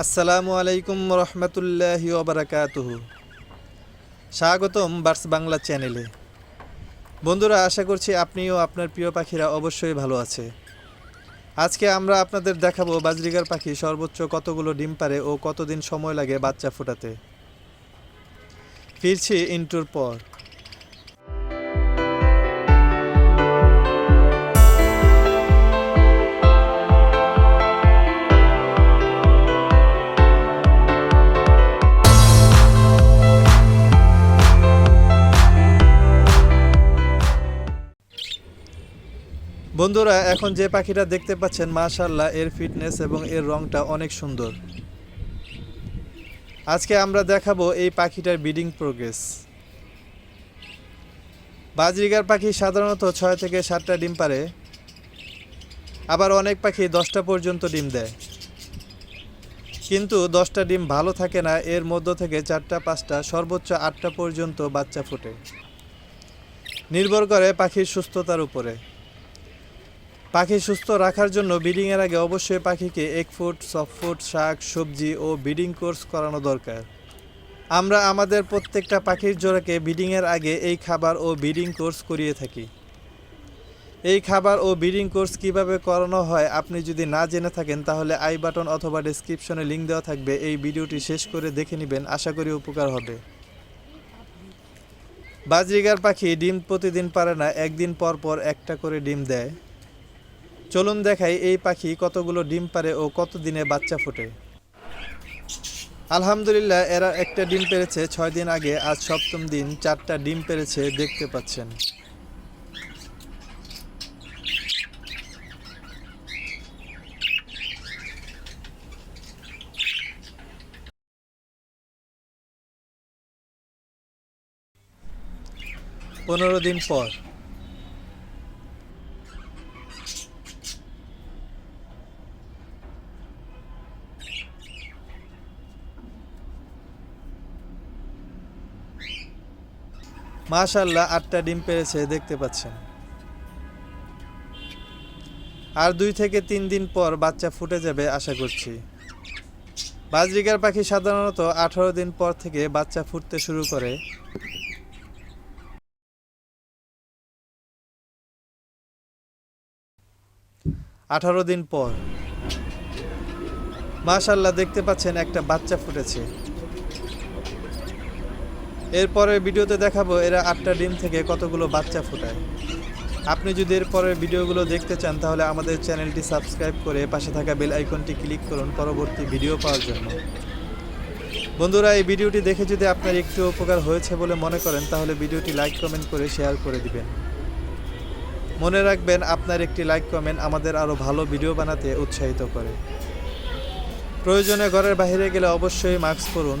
আসসালামু আলাইকুম রহমতুল্লাহি ওবরাকাতুহ। স্বাগতম বার্স বাংলা চ্যানেলে। বন্ধুরা, আশা করছি আপনিও আপনার প্রিয় পাখিরা অবশ্যই ভালো আছে। আজকে আমরা আপনাদের দেখাবো বাজরিগার পাখি সর্বোচ্চ কতগুলো ডিম পারে ও কতদিন সময় লাগে বাচ্চা ফোটাতে। ফিরছি ইন্টুর পর। বন্ধুরা, এখন যে পাখিটা দেখতে পাচ্ছেন মাশাল্লাহ এর ফিটনেস এবং এর রংটা অনেক সুন্দর। আজকে আমরা দেখাবো এই পাখিটার ব্রিডিং প্রোগ্রেস। বাজরিগার পাখি সাধারণত ছয় থেকে সাতটা ডিম পারে। আবার অনেক পাখি দশটা পর্যন্ত ডিম দেয়। কিন্তু দশটা ডিম ভালো থাকে না, এর মধ্য থেকে চারটা, পাঁচটা, সর্বোচ্চ আটটা পর্যন্ত বাচ্চা ফোটে। নির্ভর করে পাখির সুস্থতার উপরে। পাখি সুস্থ রাখার জন্য ব্রিডিংয়ের আগে অবশ্যই পাখিকে এক ফুট সফট ফুট শাক, সবজি ও ব্রিডিং কোর্স করানো দরকার। আমরা আমাদের প্রত্যেকটা পাখির জোড়াকে ব্রিডিংয়ের আগে এই খাবার ও ব্রিডিং কোর্স করিয়ে থাকি। এই খাবার ও ব্রিডিং কোর্স কীভাবে করানো হয় আপনি যদি না জেনে থাকেন, তাহলে আই বাটন অথবা ডেসক্রিপশনে লিঙ্ক দেওয়া থাকবে। এই ভিডিওটি শেষ করে দেখে নেবেন, আশা করি উপকার হবে। বাজরিগার পাখি ডিম প্রতিদিন পারে না, একদিন পর পর একটা করে ডিম দেয়। চলুন দেখাই এই পাখি কতগুলো ডিম পারে ও কত দিনে বাচ্চা ফোটে। আলহামদুলিল্লাহ, এরা একটা ডিম পেরেছে ছয় দিন আগে, আজ সপ্তম দিন, চারটা ডিম পেরেছে দেখতে পাচ্ছেন। পনেরো দিন পর। মাশাল্লাহ আটটা ডিম পেরেছে, দেখতে পাচ্ছেন। আর দুই থেকে তিন দিন পর বাচ্চা ফুটে যাবে, আশা করছি। বাজরিগার পাখি সাধারণত আঠারো দিন পর থেকে বাচ্চা ফুটতে শুরু করে। আঠারো দিন পর। মাশাল্লাহ দেখতে পাচ্ছেন একটা বাচ্চা ফুটেছে। এরপরের ভিডিওতে দেখাবো এরা আটটা ডিম থেকে কতগুলো বাচ্চা ফোটায়। আপনি যদি এরপরের ভিডিওগুলো দেখতে চান, তাহলে আমাদের চ্যানেলটি সাবস্ক্রাইব করে পাশে থাকা বেল আইকনটি ক্লিক করুন পরবর্তী ভিডিও পাওয়ার জন্য। বন্ধুরা, এই ভিডিওটি দেখে যদি আপনার একটু উপকার হয়েছে বলে মনে করেন, তাহলে ভিডিওটি লাইক, কমেন্ট করে শেয়ার করে দিবেন। মনে রাখবেন, আপনার একটি লাইক, কমেন্ট আমাদের আরও ভালো ভিডিও বানাতে উৎসাহিত করে। প্রয়োজনে ঘরের বাইরে গেলে অবশ্যই মাস্ক পরুন।